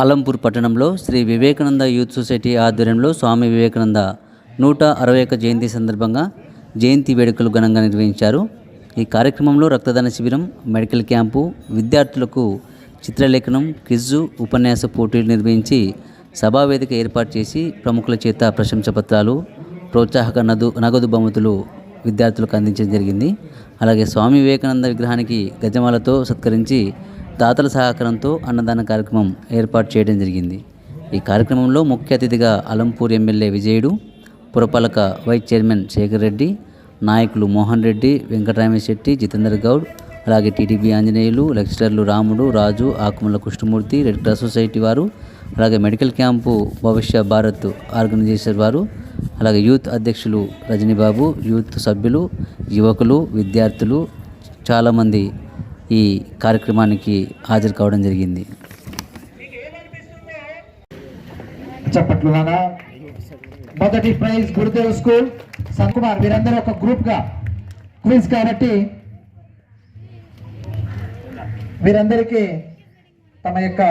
అలంపూర్ పట్టణంలో Shri Vivekananda youth society ఆధ్వర్యంలో స్వామి వివేకానంద నూట అరవై ఒక్క జయంతి సందర్భంగా జయంతి వేడుకలు ఘనంగా నిర్వహించారు. ఈ కార్యక్రమంలో రక్తదాన శిబిరం మెడికల్ క్యాంపు విద్యార్థులకు చిత్రలేఖనం క్విజ్జు ఉపన్యాస పోటీలు నిర్వహించి సభావేదిక ఏర్పాటు చేసి ప్రముఖుల చేత ప్రశంస పత్రాలు ప్రోత్సాహక నదు నగదు బహుమతులు విద్యార్థులకు అందించడం జరిగింది. అలాగే స్వామి వివేకానంద విగ్రహానికి గజమాలతో సత్కరించి దాతల సహకారంతో అన్నదాన కార్యక్రమం ఏర్పాటు చేయడం జరిగింది. ఈ కార్యక్రమంలో ముఖ్య అతిథిగా అలంపూర్ ఎమ్మెల్యే విజయుడు పురపాలక వైస్ చైర్మన్ శేఖర్ రెడ్డి నాయకులు మోహన్ రెడ్డి వెంకటరామశెట్టి జితేందర్ గౌడ్ అలాగే TDP Anjaneyulu లెక్చరర్లు Ramudu Raju Akumala Krishnamurthy red cross society వారు అలాగే medical camp Bhavishya Bharat organization వారు అలాగే యూత్ అధ్యక్షులు రజనీబాబు యూత్ సభ్యులు యువకులు విద్యార్థులు చాలామంది ఈ కార్యక్రమానికి హాజరు కావడం జరిగింది. మొదటి ప్రైజ్ గురుదేవ్ స్కూల్. సంకుమార్ వీరందరూ ఒక గ్రూప్గా. క్విజ్ కాబట్టి వీరందరికీ తమ యొక్క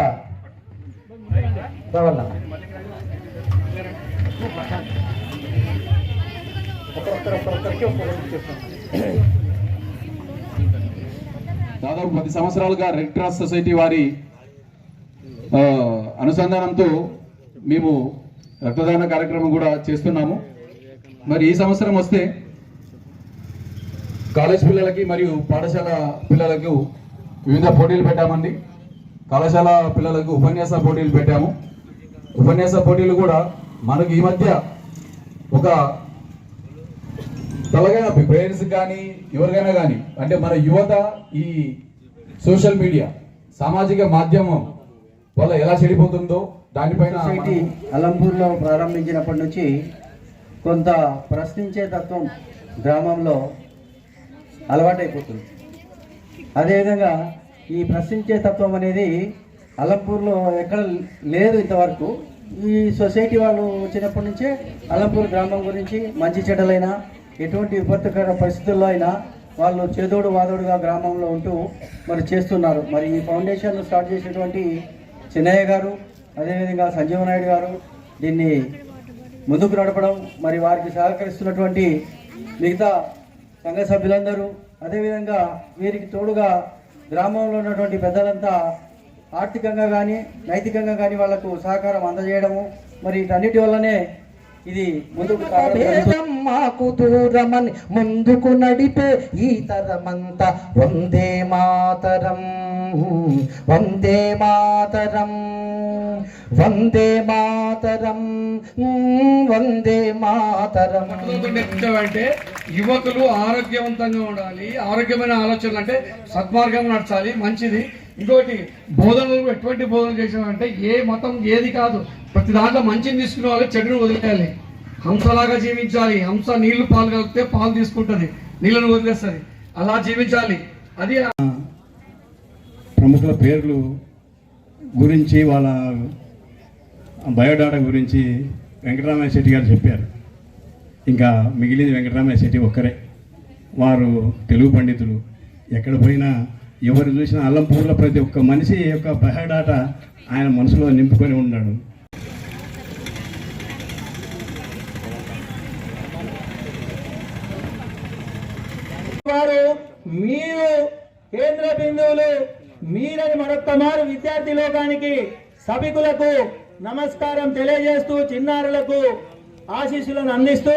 రావాలా? దాదాపు పది సంవత్సరాలుగా రెడ్ క్రాస్ సొసైటీ వారి అనుసంధానంతో మేము రక్తదాన కార్యక్రమం కూడా చేస్తున్నాము. మరి ఈ సంవత్సరం వస్తే కాలేజ్ పిల్లలకి మరియు పాఠశాల పిల్లలకు వివిధ పోటీలు పెట్టామండి. కళాశాల పిల్లలకు ఉపన్యాస పోటీలు పెట్టాము. ఉపన్యాస పోటీలు కూడా మనకు ఈ మధ్య ఒక తలగైన పేరెంట్స్ కానీ ఎవరికైనా కానీ అంటే మన యువత ఈ సోషల్ మీడియా సామాజిక మాధ్యమం వల్ల ఎలా చెడిపోతుందో దానిపైన అలంపూర్లో ప్రారంభించినప్పటి నుంచి కొంత ప్రశ్నించే తత్వం గ్రామంలో అలవాటైపోతుంది. అదేవిధంగా ఈ ప్రశ్నించే తత్వం అనేది అలంపూర్లో ఎక్కడ లేదు ఇంతవరకు. ఈ సొసైటీ వాళ్ళు వచ్చినప్పటి నుంచే అలంపూర్ గ్రామం గురించి మంచి చెడ్డలైనా ఎటువంటి విపత్తుకర పరిస్థితుల్లో అయినా వాళ్ళు చేదోడు వాదోడుగా గ్రామంలో ఉంటూ మరి చేస్తున్నారు. మరి ఈ ఫౌండేషన్ స్టార్ట్ చేసినటువంటి చిన్నయ్య గారు అదేవిధంగా సంజీవ నాయుడు గారు దీన్ని ముందుకు నడపడం మరి వారికి సహకరిస్తున్నటువంటి మిగతా సంఘ సభ్యులందరూ అదేవిధంగా వీరికి తోడుగా గ్రామంలో ఉన్నటువంటి పెద్దలంతా ఆర్థికంగా కానీ నైతికంగా కానీ వాళ్ళకు సహకారం అందజేయడము మరి వీటన్నిటి వల్లనే ఇది భేదం మాకు దూరమని ముందుకు నడిపే ఈ తరమంతా వందే మాతరం వందే మాతరం. వందే మాతరం వందే మాతరం. అంటే యువకులు ఆరోగ్యవంతంగా ఉండాలి ఆరోగ్యమైన ఆలోచనలు అంటే సద్మార్గం నడచాలి మంచిది. ఇంకోటి బోధనలు ఎటువంటి బోధనలు చేసామంటే ఏ మతం ఏది కాదు. ప్రతి దాంట్లో మంచిని తీసుకునే వాళ్ళు చెడును వదిలేయాలి. హంసలాగా జీవించాలి. హంస నీళ్ళు పాలు కలిపితే పాలు తీసుకుంటుంది. నీళ్ళను వదిలేస్తుంది. అలా జీవించాలి. అది ప్రముఖుల పేర్లు గురించి వాళ్ళ బయోడాటా గురించి వెంకటరామయ్య శెట్టి గారు చెప్పారు. ఇంకా మిగిలింది వెంకటరామయ్య శెట్టి ఒక్కరే. వారు తెలుగు పండితులు. ఎక్కడ పోయినా ఎవరు చూసినా అల్లంపూర్లో ప్రతి ఒక్క మనిషి యొక్క బయోడాటా ఆయన మనసులో నింపుకొని ఉన్నాడు. వారు మీరు కేంద్ర బిందువులు మీరని మరొక్కమారు విద్యార్థి లోకానికి సభికులకు నమస్కారం తెలియజేస్తూ చిన్నారులకు ఆశీస్సులను అందిస్తూ